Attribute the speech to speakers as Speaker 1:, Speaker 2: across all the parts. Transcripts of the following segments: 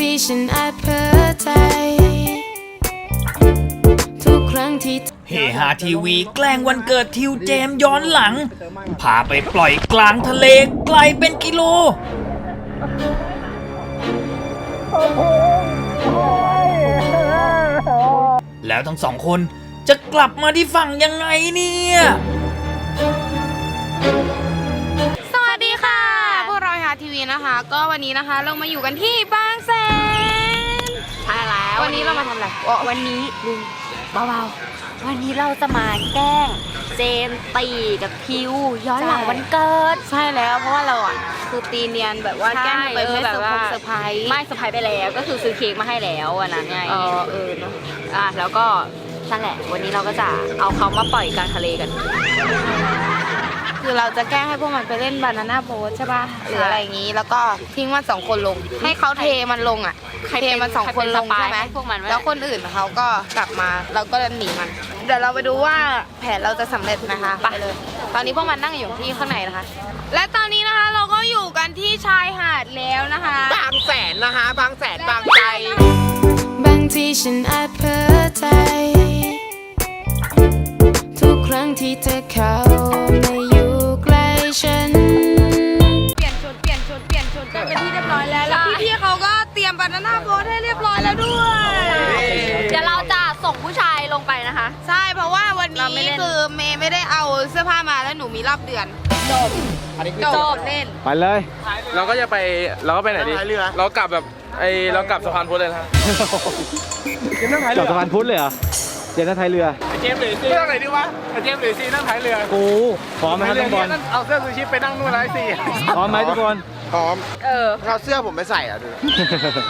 Speaker 1: ที่ฉันอาจเพ้อใจ ทุกครั้งที่
Speaker 2: เฮฮาทีวีแกล้งวันเกิดทิวเจมส์ย้อนหลัง พาไปปล่อยกลางทะเลไกลเป็นกิโล แล้วทั้งสองคนจะกลับมาที่ฝั่งยังไงเนี่ย
Speaker 3: สวัสดีค่ะ พวกเราฮาทีวีนะคะ ก็วันนี้นะคะ เรามาอยู่กันที่บางแสน
Speaker 4: ใช่แล้ ว
Speaker 3: วันนี้เรามาทำอะไร
Speaker 4: อ๋อวันนี้ลุงเบาๆ วันนี้เราจะมาแกล้งเจนตีกับทิวย้อนหลังวันเกิด
Speaker 3: ใช่แล้วเพราะว่าเราอะคือตีเนียนแบบว่าแกล้งไป
Speaker 4: เออ
Speaker 3: ไม่
Speaker 4: แบบว่า
Speaker 3: เซอร์ไพรส์
Speaker 4: ไม่เซอร์ไพรส์ไปแล้ว ก็คือซื้อเค้กมาให้แล้ววันนั้นไง
Speaker 3: เออเออเนอะ
Speaker 4: อะแล้วก็นั่นแหละ วันนี้เราก็จะเอาเขามาปล่อยกลางทะเลกัน
Speaker 3: คือเราจะแกล้งให้พวกมันไปเล่นบานาน่าโบ๊ทใช่ป่ะหรืออะไรอย่างนี้ แล้วก็ทิ้งมันสองคนลง ให้เขาเทมันลงอะ
Speaker 4: ใคร
Speaker 3: เท
Speaker 4: เป็น
Speaker 3: มันสอง
Speaker 4: ใคร
Speaker 3: ค
Speaker 4: เป็นน
Speaker 3: ลง
Speaker 4: สปาย
Speaker 3: ใช่ไหม
Speaker 4: ให้พวกมันไว้
Speaker 3: แล้วคนอื่นเขาก็กลับมาเราก็จะหนีมัน เดี๋ยวเราไปดูว่าแผนเราจะสำเร็จนะคะไปเลย ตอนนี้พวกมันนั่งอยู่ที่ข้างในนะคะ และตอนนี้นะคะเราก็อยู่กันที่ชายหาดแล้วนะคะ
Speaker 5: บางแสนนะคะ บางแสนบางใจ
Speaker 1: บางทีฉันอาจเพ้อใจ ทุกครั้งที่เธอเข้ามาอยู่ใกล้ ฉัน
Speaker 3: เปลี่ยนชุดเปลี่ยนชุดเปลี่ยนชุดกันเป็นที่เรียบร้อยแล้ว แล้วพี่ๆเขาก็เตรียมบานาน่าโบ๊ทให้เรียบร้อยแล้วด้วย
Speaker 4: เดี๋ยวเราจะส่งผู้ชายลงไปนะคะ
Speaker 3: ใช่ เพราะว่าวัน
Speaker 4: เราไม่
Speaker 3: นี้
Speaker 4: เล่น
Speaker 3: คือเมย์ไม่ได้เอาเสื้อผ้ามาแล้วหนูมีรอบเดือน
Speaker 5: อันนี้คือ
Speaker 3: จบเล่น
Speaker 6: ไปเลย
Speaker 7: เราก็จะไปเราก็ไปไหนดี
Speaker 5: ท้ายเรือ
Speaker 7: เรากลับแบบไอเรากลับสะพานพุทธเลยนะ
Speaker 6: จอดสะพานพุทธเลยเหรอ เจนนั่งท้ายเรือ
Speaker 7: ไอเจมส์หรือซีนั่งไหนดีวะไอเจมส์หรือซีนั่งท้ายเรือ
Speaker 6: กูพร้อมไหมครับ
Speaker 7: เรื
Speaker 6: ทุกคน
Speaker 7: นั่นเอาเสื้อซูชิไปนั่งนู่นแล้วไอซี
Speaker 6: พร้อมไหมทุกคน
Speaker 5: พร้อม
Speaker 4: เออ
Speaker 5: เอาเสื้อผมไปใส่อะดู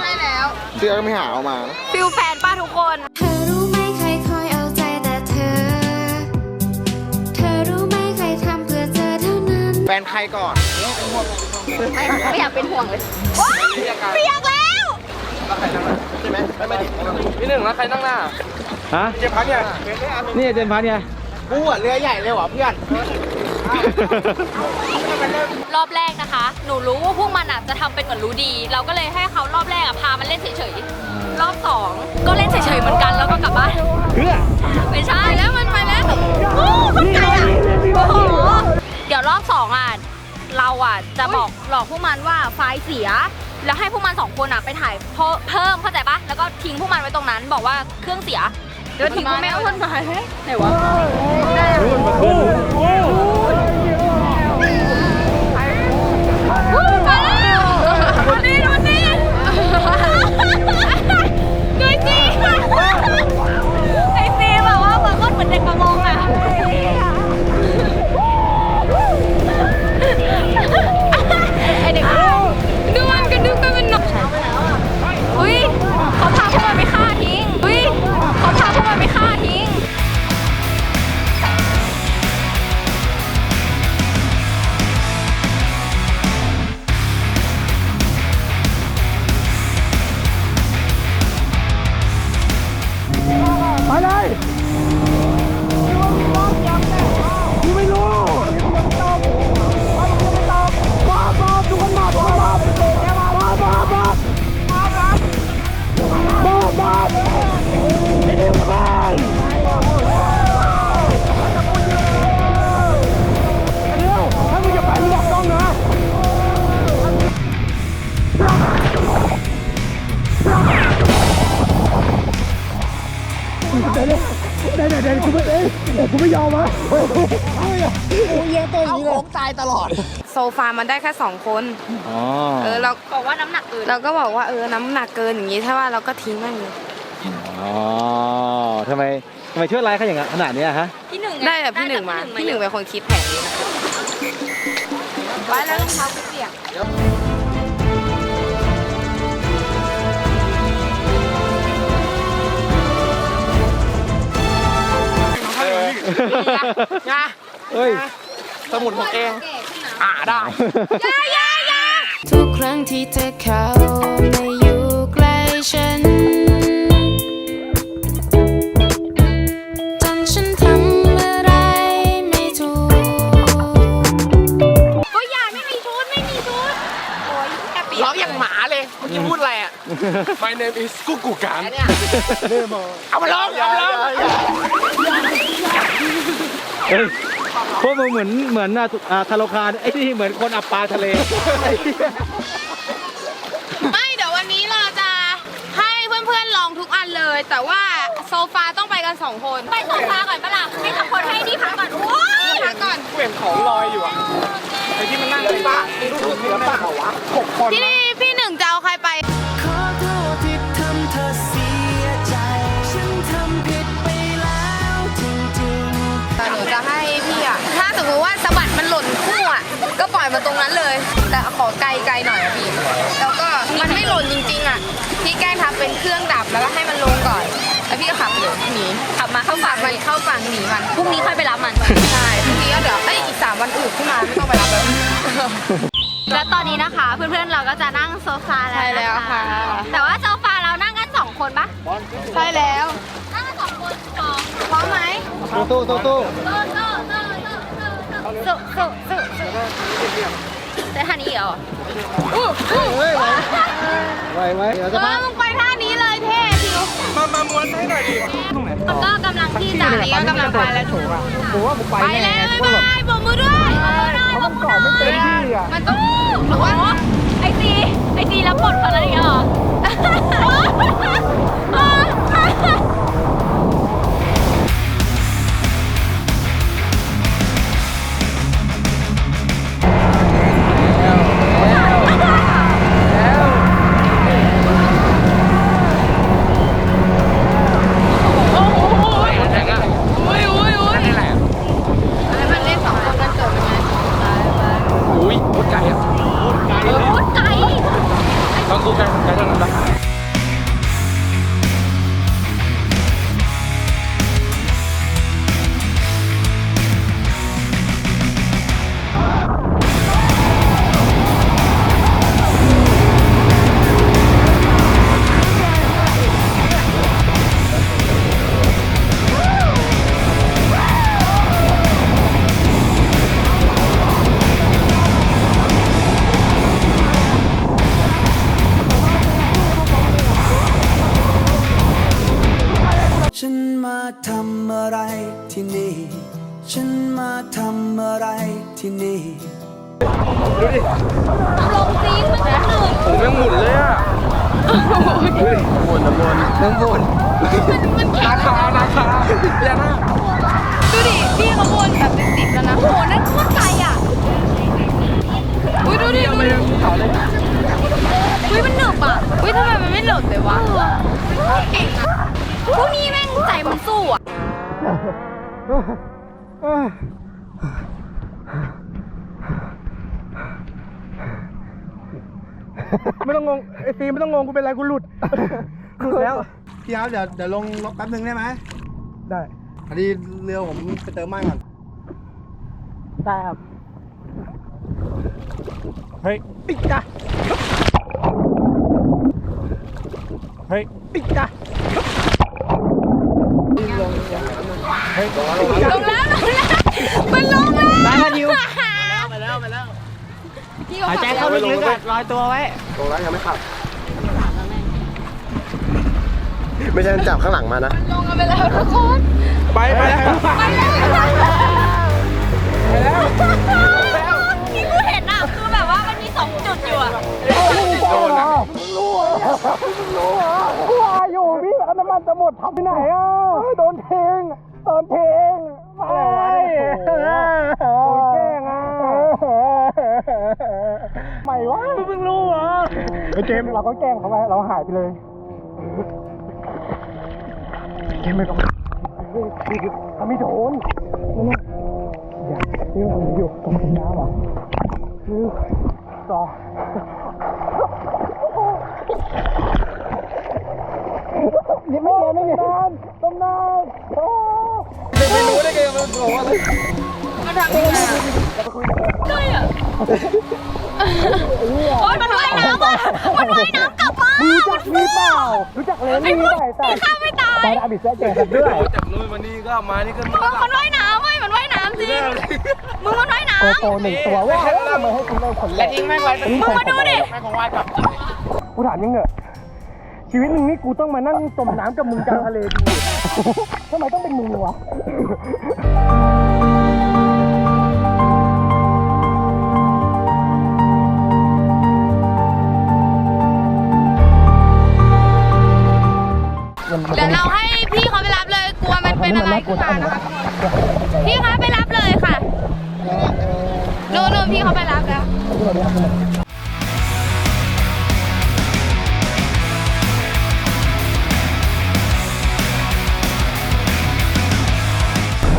Speaker 3: ใช่แล้ว
Speaker 5: เสื้อก็ไม่หาเอามา
Speaker 4: ฟิลแฟนป้าทุกคน
Speaker 1: เธอรู้ไหมใครคอยเอาใจแต่เธอ เธอรู้ไหมใครทำเพื่อเธอเท่านั้น
Speaker 5: แฟนใครก่อน
Speaker 4: ไม่ไม่อยากเป็นห่วงเลยเปียกแล้ว
Speaker 5: ใช่ไหมไม่ไม่ดิ
Speaker 7: พี่หนึ่งแล้วใครนั่งหน้า
Speaker 6: ฮะ
Speaker 7: เจมส์พักเนี่ย
Speaker 6: นี่เจนพัทไง
Speaker 5: กูอะเรือใหญ่เลยว่ะเพื่อน
Speaker 4: รอบแรกนะคะ หนูรู้ว่าพวกมันอะจะทำเป็นเหมือนรู้ดี เราก็เลยให้เขารอบแรกอะพามันเล่นเฉยๆ รอบสองก็เล่นเฉยๆเหมือนกันแล้วก็กลับบ้าน
Speaker 6: เพื่อ
Speaker 4: ไม่ใช่แล้วมันไปแล้วโอ้มันไกลอะโอ้โหเดี๋ยวรอบสองอะเราอะจะบอกหลอกพวกมันว่าไฟล์เสีย แล้วให้พวกมันสองคนอะไปถ่ายเพิ่มเพิ่มเข้าใจปะแล้วก็ทิ้งพวกมันไว้ตรงนั้น บอกว่าเครื่องเสีย เดี๋ยวถึงแมวคนไปไหนวะ ดี๋ยวเดี๋ยวเดี๋ยวกูไม่เอ้ยกูไม่ยอมวะ
Speaker 3: โซฟามันได้แค่สองคน
Speaker 6: อ๋อ
Speaker 3: เออเรา
Speaker 4: บอกว่าน้ำหนักเกิน
Speaker 3: เราก็บอกว่าเออน้ำหนักเกินอย่างนี้ถ้าว่าเราก็ทิ้งมันเลย
Speaker 6: อ๋อทำไมทำไมช่วยไลฟ์เขาอย่างนั้นขนาดเนี้ยฮะ
Speaker 4: พี่หนึ่ง
Speaker 3: ได้แบบพี่หนึ่งมาพี่หนึ่งเป็นคนคิดแผนนี้นะไปแล้วรองเท้ากูเปียก
Speaker 5: นะ
Speaker 6: เฮ้ย
Speaker 5: สมุดของเองอ่าได้
Speaker 1: ทุกครั้งที่เธอเข้ามาอยู่ใกล้ฉันจนฉันทำอะไรไม่ถูก
Speaker 4: ก็ยายไม่มีชุดไม่มีชุดโอ้ยแค่เปียก
Speaker 5: ร้องอย่างหมาเลย
Speaker 7: กี้พูดอะไรอะ My name is กุ๊กกุ๊กกัน
Speaker 5: เอามาลองเอามาลอง
Speaker 6: เฮ้ยพวกมึงเหมือนเหมือนอะอ่าทาโลคารไอ้นี่เหมือนคนอับปลาทะเลไอ้เหี้ย
Speaker 3: ไม่เดี๋ยววันนี้เราจะให้เพื่อนๆลองทุกอันเลย แต่ว่าโซฟาต้องไปกันสองคน
Speaker 4: ไปโซฟาก่อนปะล่ะให้ทุกคนให้นี่พักก่อนโอ้ย
Speaker 3: พักก่อน
Speaker 7: เปลี่ยนของลอยอยู่อะไอ้ที่มันนั่งเลยบ้าดูดูเสือเปล่าวะหกคน
Speaker 3: พี่พี่หนึ่งจะเอาใครไป
Speaker 8: แต่
Speaker 3: ขอไกลๆหน่อยอะพี่ แล้วก็มันไม่หล่นจริงๆอะ พี่แกล้งทำเป็นเครื่องดับแล้วก็ให้มันลงก่อน แล้วพี่ก็ขับเลยหนี
Speaker 4: ขับมาเข้าฝั่ง
Speaker 3: มันเข้าฝั่งหนีมัน
Speaker 4: พรุ่งนี้ค่อยไปรับมัน
Speaker 3: ใช่พรุ่งนี้ก็เดี๋ยวเอ้ยอีกสามวันอื่นขึ้นมาไม่ต้องไปรับแล้ว
Speaker 4: แล้วตอนนี้นะคะ เพื่อนๆเราก็จะนั่งโซฟาแล้ว
Speaker 3: ใช่แล้ว
Speaker 4: น
Speaker 3: ค่ะ
Speaker 4: แต่ว่าโซฟาเรานั่งกันสองคนปะ
Speaker 3: ใช่แล้ว
Speaker 4: นั่งกันสองคนสอง
Speaker 3: พร้อมไหม
Speaker 6: ตู้ตู้ตู้ตู้
Speaker 4: โซโซโซ โซโซโซโซโซแต่ท่านี้เหรอ
Speaker 6: ไว้ไว้เดี๋ยว
Speaker 3: เอ
Speaker 6: จะมา
Speaker 3: อมึงไปท่านี้เลยเท่พิว
Speaker 7: มามาม้วนให้หน่อยดิ
Speaker 4: มันก็กำลังที่จะ
Speaker 3: ตอนนี้ก็กำลังไปแล้วถูกอะ
Speaker 5: ผมว่าผมไป
Speaker 3: ไป
Speaker 5: แน่
Speaker 3: แล้วบ๊ายบายบอกมือด้วยบอกมือด้วย
Speaker 5: เพราะมันเกาะไม่เต็มที่อะ
Speaker 3: มันต้องหรือว่า
Speaker 4: ลงซีนมันจะหนึ่ง
Speaker 7: ผมยังหมุนเลยอะหมุนน้ำวนน้ำวนราคาราคาอย่านะ
Speaker 3: ดูดิพี่เขาวนแบบเป็นสิบแล้วนะ
Speaker 4: โหนั่นโคตรไกลอะ
Speaker 3: อุ้ยดูดิดูดิ
Speaker 4: อุ้ยมันหนึบอะ
Speaker 3: อุ้ยทำไมมันไม่หล่นเลยวะเก่งอะ
Speaker 4: พวกนี้แม่งใจมันสู้อะ
Speaker 5: ไม่ต้องงงไอ้ซีไม่ต้องงงกูเป็นไรกูหลุดหลุดแล้วพี่ครับเดี๋ยวเดี๋ยวลงแป๊บนึงได้ไหมได้พอดีเรือผมไปเติมน้ำมันก่อนได้ครับเฮ้ยปิดจ้ะเฮ้ยปิดจ้ะลงเฮ้ยลงแล้วลงแล้ว
Speaker 3: ลงแล้วลงแล้วมันลงแล้ว
Speaker 5: ได้แล้วนิว
Speaker 3: ไปแล้วไปแล้วพี่
Speaker 5: หายใจเข้าลึกๆอะลอยตัวไว้
Speaker 9: ลงแล้วยังไม่ขับ ไม่ใช่จับข้างหลังมานะ
Speaker 3: ลงกันไปแล้วทุกคน
Speaker 7: ไปไปแล้ว
Speaker 4: ที่กูเห็นอะคือแบบว่ามันมีสองจุดอยู่อะ
Speaker 7: โดนอะ
Speaker 5: กูอาอยู่พี่แล้วน้ำมันจะหมดทำที่ไหนอะโดนเทงโดนเทงอะไรวะโดนแกล้งอะใหม่วะเพิ่งรู้เหรอ ไอ้เจมส์เราก็แกล้งเขาไปเราหายไปเลย เจมส์ไม่ต้องเขาไม่โดนอย่านี่มันอยู่ตรงน้ำเหรอหนึ่งสองนี่ไม่เรียนไม่เรียนต้มน้ำโอ้
Speaker 7: ไม่รู้ได้ไงมันบอกว่าอะไร
Speaker 3: มันทำยังไงอะ
Speaker 4: โอ๊ยมันว่ายน้ำอะ มัน ว่ายน้ำกลับมา
Speaker 5: รู้จักนี่เปล่า รู้จักเลยนี่ไม่แต่
Speaker 4: ข้าไม่ตาย
Speaker 5: ตอนอาบิดแซ่เจอกันด้วย
Speaker 7: จากนู้นมานี่ก็มานี่ก็
Speaker 4: มึงมันว่ายน้ำเว้ยมันว่ายน้ำจริงมึงมันว่ายน้
Speaker 5: โกโปรหนึ่งตัวว่าทำไมให้คุณเล่นคนแร
Speaker 7: และ
Speaker 5: ก
Speaker 7: ทิ้งแม่งไว้ำ
Speaker 4: มึงมาดูดิ
Speaker 7: แม่งคงว่ายกลับ
Speaker 5: กูถามยังเหอะชีวิตหนึ่งนี่กูต้องมานั่งจมน้ำกับมึงกลางทะเลจริงเหรอทำไมต้องเป็นมึงวะ
Speaker 3: เป็นอะไรขึ้นมานะคะพี่คะไปรับเลยค่ะนู่นนู่นพี่เขาไปรับแล้ว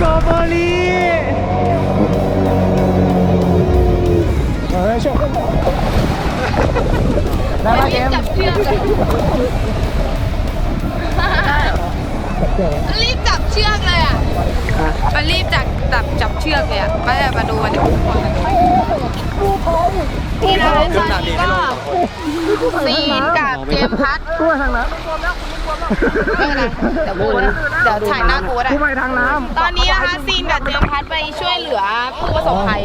Speaker 5: กอบอลีเฮ้ยชมได้ปะเกม
Speaker 3: จับเชือก รีบจับเชือกเลยอะมันรีบจับจับจับเชือกเลยอะมามาดูกันเดี๋ยวที่เราตอนนี้ก็ซีนกับเจมส์พัท
Speaker 5: ตัวทางน้
Speaker 3: ไม่เป็นไรเดี๋ยวกูนะเดี๋ยวถ่ายหน้ากูก็ได้ำ
Speaker 5: กูไปทางน้ำ
Speaker 3: ตอนนี้นะคะซีนกับเจมส์พัทไปช่วยเหลือผู้ประสบภัย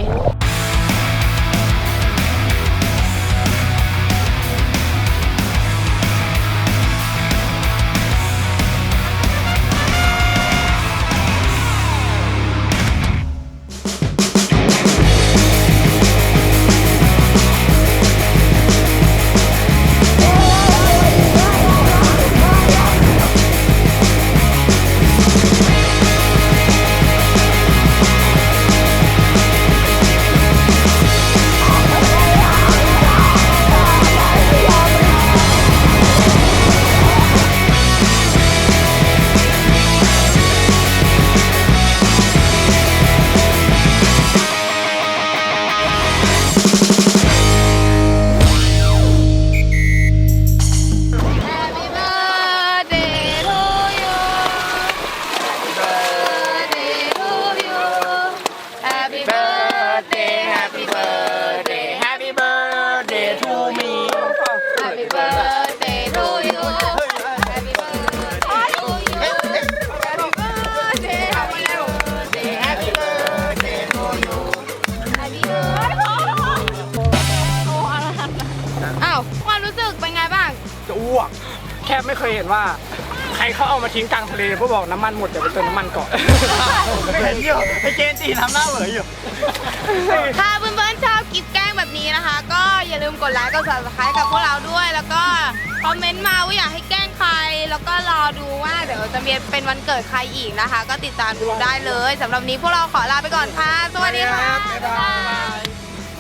Speaker 5: ไม่เคยเห็นว่า ใครเขาเอามาทิ้งกลางทะเลเพราะบอกน้ำมันหมดเดี๋ยวไปเติมน้ำมันก่อน ไม่เห็นเยอะไอเจนจีทำหน้าเหวออยู่
Speaker 3: ถ้าเพื่อนๆชอบกิฟแกล้งแบบนี้นะคะ ก็อย่าลืมกดไลค์กด subscribe กับพวกเราด้วย แล้วก็คอมเมนต์มาว่าอยากให้แกล้งใคร แล้วก็รอดูว่าเดี๋ยวจะมีเป็นวันเกิดใครอีกนะคะ ก็ติดตามดูได้เลยสำหรับวันนี้พวกเราขอลาไปก่อนค่ะ สวัสดีค่ะ
Speaker 5: บ๊ายบาย